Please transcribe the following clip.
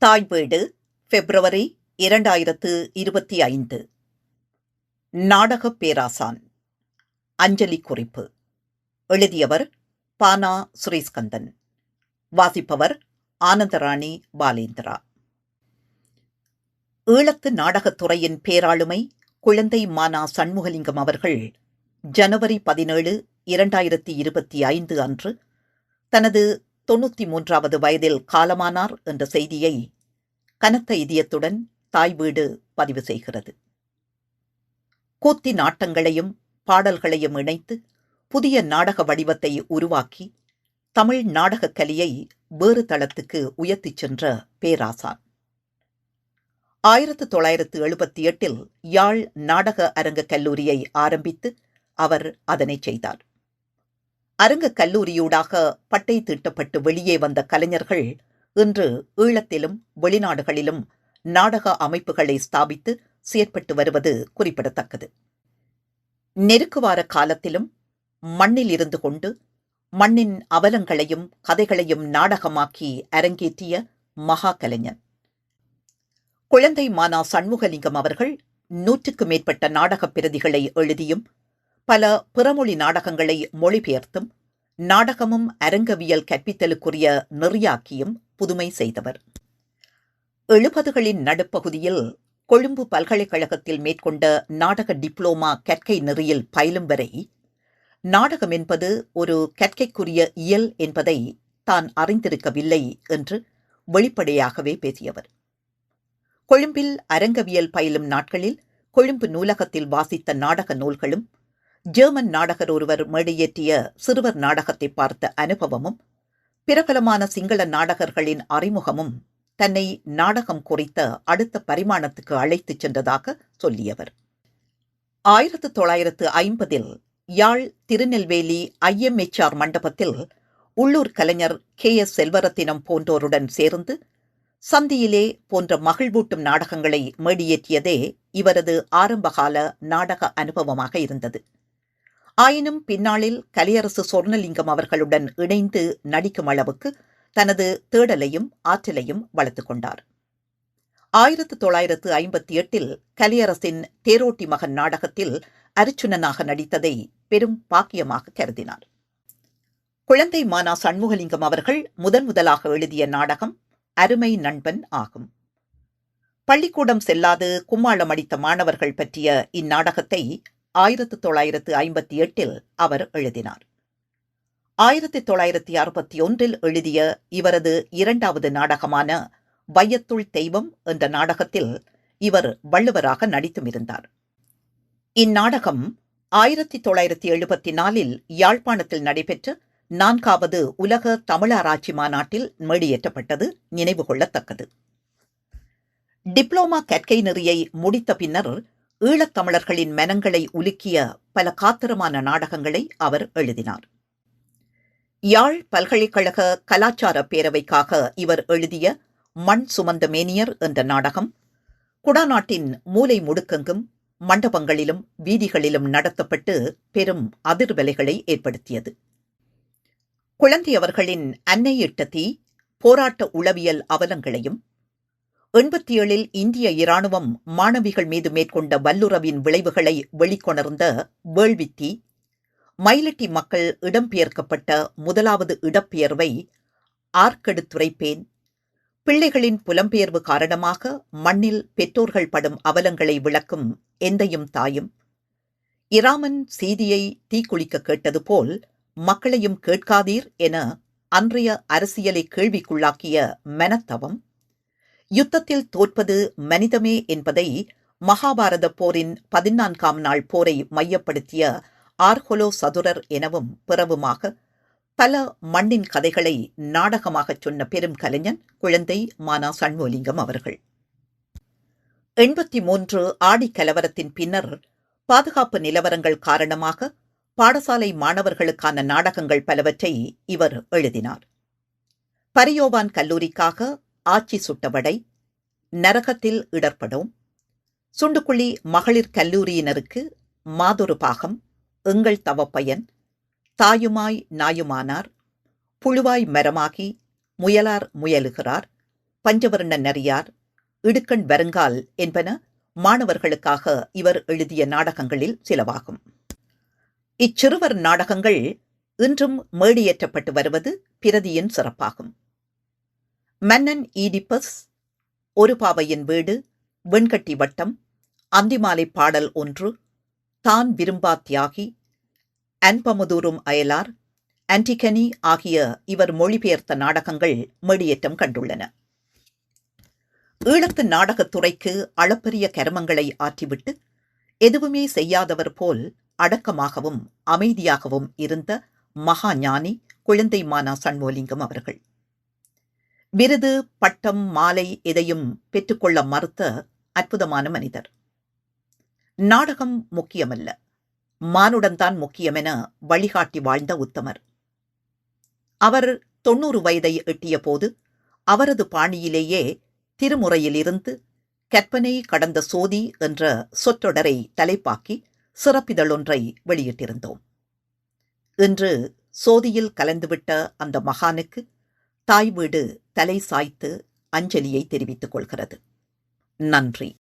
தாய் வீடு பிப்ரவரி இரண்டாயிரத்து இருபத்தி ஐந்து. நாடகப் பேராசான். அஞ்சலி குறிப்பு எழுதியவர் பானா சுரேஸ்கந்தன் வாசிப்பவர் ஆனந்தராணி பாலேந்திரா. ஈழத்து நாடகத் துறையின் பேராளுமை குழந்தை மானா சண்முகலிங்கம் அவர்கள் ஜனவரி பதினேழு இரண்டாயிரத்தி இருபத்தி ஐந்து அன்று தனது தொண்ணூற்றி மூன்றாவது வயதில் காலமானார் என்ற செய்தியை கனத்த இதயத்துடன் தாய் வீடு பதிவு செய்கிறது. கூத்தி நாட்டங்களையும் பாடல்களையும் இணைத்து புதிய நாடக வடிவத்தை உருவாக்கி தமிழ் நாடகக் கலையை வேறு தளத்துக்கு உயர்த்திச் சென்ற பேராசான் ஆயிரத்து தொள்ளாயிரத்து எழுபத்தி எட்டில் யாழ் நாடக அரங்கக் கல்லூரியை ஆரம்பித்து அவர் அதனை செய்தார். அரங்கக் கல்லூரியூடாக பட்டை தீட்டப்பட்டு வெளியே வந்த கலைஞர்கள் இன்று ஈழத்திலும் வெளிநாடுகளிலும் நாடக அமைப்புகளை ஸ்தாபித்து செயற்பட்டு வருவது குறிப்பிடத்தக்கது. நெருக்குவார காலத்திலும் மண்ணில் இருந்து கொண்டு மண்ணின் அவலங்களையும் கதைகளையும் நாடகமாக்கி அரங்கேற்றிய மகா கலைஞன் குழந்தை மானா சண்முகலிங்கம் அவர்கள் நூற்றுக்கு மேற்பட்ட நாடகப் பிரதிகளை எழுதியும் பல பிறமொழி நாடகங்களை மொழிபெயர்த்தும் நாடகமும் அரங்கவியல் கற்பித்தலுக்குரிய நெறியாக்கியும் புதுமை செய்தவர். எழுபதுகளின் நடுப்பகுதியில் கொழும்பு பல்கலைக்கழகத்தில் மேற்கொண்ட நாடக டிப்ளோமா கற்கை நெறியில் பயிலும் வரை நாடகம் என்பது ஒரு கற்கைக்குரிய இயல் என்பதை தான் அறிந்திருக்கவில்லை என்று வெளிப்படையாகவே பேசியவர். கொழும்பில் அரங்கவியல் பயிலும் நாட்களில் கொழும்பு நூலகத்தில் வாசித்த நாடக நூல்களும் ஜெர்மன் நாடகர் ஒருவர் மேடையேற்றிய சிறுவர் நாடகத்தை பார்த்த அனுபவமும் பிரபலமான சிங்கள நாடகர்களின் அறிமுகமும் தன்னை நாடகம் குறித்த அடுத்த பரிமாணத்துக்கு அழைத்துச் சென்றதாக சொல்லியவர். ஆயிரத்து தொள்ளாயிரத்து ஐம்பதில் யாழ் திருநெல்வேலி ஐஎம்எச்ஆர் மண்டபத்தில் உள்ளூர் கலைஞர் கே எஸ் செல்வரத்தினம் போன்றோருடன் சேர்ந்து சந்தியிலே போன்ற மகிழ்வூட்டும் நாடகங்களை மேடியேற்றியதே இவரது ஆரம்பகால நாடக அனுபவமாக இருந்தது. ஆயினும் பின்னாளில் கலியரசு சொர்ணலிங்கம் அவர்களுடன் இணைந்து நடிக்கும் அளவுக்கு தனது தேடலையும் ஆற்றலையும் வளர்த்து கொண்டார். ஆயிரத்து தொள்ளாயிரத்து ஐம்பத்தி எட்டில் கலியரசின் தேரோட்டி மகன் நாடகத்தில் அரிச்சுனனாக நடித்ததை பெரும் பாக்கியமாக கருதினார். குழந்தை மானா சண்முகலிங்கம் அவர்கள் முதன் முதலாக எழுதிய நாடகம் அருமை நண்பன் ஆகும். பள்ளிக்கூடம் செல்லாது கும்மாளம் அடித்த மாணவர்கள் பற்றிய இந்நாடகத்தை ஆயிரத்து தொள்ளாயிரத்து ஐம்பத்தி எட்டில் அவர் எழுதினார். ஆயிரத்தி தொள்ளாயிரத்தி அறுபத்தி ஒன்றில் எழுதிய இவரது இரண்டாவது நாடகமான வையத்துள் தெய்வம் என்ற நாடகத்தில் இவர் வள்ளுவராக நடித்தும் இருந்தார் இந்நாடகம் ஆயிரத்தி தொள்ளாயிரத்தி எழுபத்தி நாலில் யாழ்ப்பாணத்தில் நடைபெற்ற நான்காவது உலக தமிழராட்சி மாநாட்டில் மேடியேற்றப்பட்டது நினைவு கொள்ளத்தக்கது டிப்ளோமா கற்கை நெறியை முடித்த பின்னர் ஈழத்தமிழர்களின் மனங்களை உலுக்கிய பல காத்திரமான நாடகங்களை அவர் எழுதினார். யாழ் பல்கலைக்கழக கலாச்சார பேரவைக்காக இவர் எழுதிய மண் சுமந்த மேனியர் என்ற நாடகம் குடாநாட்டின் மூலை முடுக்கெங்கும் மண்டபங்களிலும் வீதிகளிலும் நடத்தப்பட்டு பெரும் அதிர்வலைகளை ஏற்படுத்தியது. குழந்தை அவர்களின் தீ போராட்ட உளவியல் அவலங்களையும் எண்பத்தி ஏழில் இந்திய இராணுவம் மாணவிகள் மீது மேற்கொண்ட வல்லுறவின் விளைவுகளை வெளிக்கொணர்ந்த வேள்வித்தி மயிலட்டி மக்கள் இடம்பெயர்க்கப்பட்ட முதலாவது இடப்பெயர்வை ஆர்க்கெடுத்துரைப்பேன் பிள்ளைகளின் புலம்பெயர்வு காரணமாக மண்ணில் பெற்றோர்கள் படும் அவலங்களை விளக்கும் எந்தையும் தாயும். இராமன் செய்தியை தீக்குளிக்க கேட்டது போல் மக்களையும் கேட்காதீர் என அன்றைய அரசியலை கேள்விக்குள்ளாக்கிய மனத்தவம். யுத்தத்தில் தோற்பது மனிதமே என்பதை மகாபாரத போரின் பதினான்காம் நாள் போரை மையப்படுத்திய ஆர்ஹொலோ சதுரர் எனவும் பிறவுமாக பல மண்ணின் கதைகளை நாடகமாகச் சொன்ன பெரும் கலைஞன் குழந்தை மானா சண்முகலிங்கம் அவர்கள். எண்பத்தி மூன்று ஆடி கலவரத்தின் பின்னர் பாதுகாப்பு நிலவரங்கள் காரணமாக பாடசாலை மாணவர்களுக்கான நாடகங்கள் பலவற்றை இவர் எழுதினார். பரியோவான் கல்லூரிக்காக ஆட்சி சுட்டவடை நரகத்தில் இடர்படும் சுண்டுக்குழி மகளிர் கல்லூரியினருக்கு மாதொரு பாகம் எங்கள் தவப்பயன் தாயுமாய் நாயுமானார் புழுவாய் மரமாகி முயலார் முயலுகிறார் பஞ்சவர்ண நரியார் இடுக்கண் வருங்கால் என்பன மாணவர்களுக்காக இவர் எழுதிய நாடகங்களில் சிலவாகும். இச்சிறுவர் நாடகங்கள் இன்றும் மேடியேற்றப்பட்டு வருவது பிரதியின் சிறப்பாகும். மன்னன் ஈடிப்பஸ் ஒரு பாவையின் வீடு வெண்கட்டி வட்டம் அந்திமாலை பாடல் ஒன்று தான் விரும்பா தியாகி அன்பமுதூரும் அயலார் ஆன்டிகனி ஆகிய இவர் மொழிபெயர்த்த நாடகங்கள் மெடியேற்றம் கண்டுள்ளன. ஈழத்து நாடகத் துறைக்கு அளப்பரிய கருமங்களை ஆற்றிவிட்டு எதுவுமே செய்யாதவர் போல் அடக்கமாகவும் அமைதியாகவும் இருந்த மகா ஞானி குழந்தை மானா சண்முகலிங்கம் அவர்கள். விருது பட்டம் மாலை எதையும் பெற்றுக்கொள்ள மறுத்த அற்புதமான மனிதர். நாடகம் முக்கியமல்ல. மானுடன்தான் முக்கியமென வழிகாட்டி வாழ்ந்த உத்தமர். அவர் தொண்ணூறு வயதை எட்டிய போது அவரது பாணியிலேயே திருமுறையிலிருந்து கற்பனை கடந்த சோதி என்ற சொற்றொடரை தலைப்பாக்கி சிறப்பிதழொன்றை வெளியிட்டிருந்தோம். இன்று சோதியில் கலந்துவிட்ட அந்த மகானுக்கு தாய் வீடு தலை சாய்த்து அஞ்சலியை தெரிவித்துக் கொள்கிறது. நன்றி.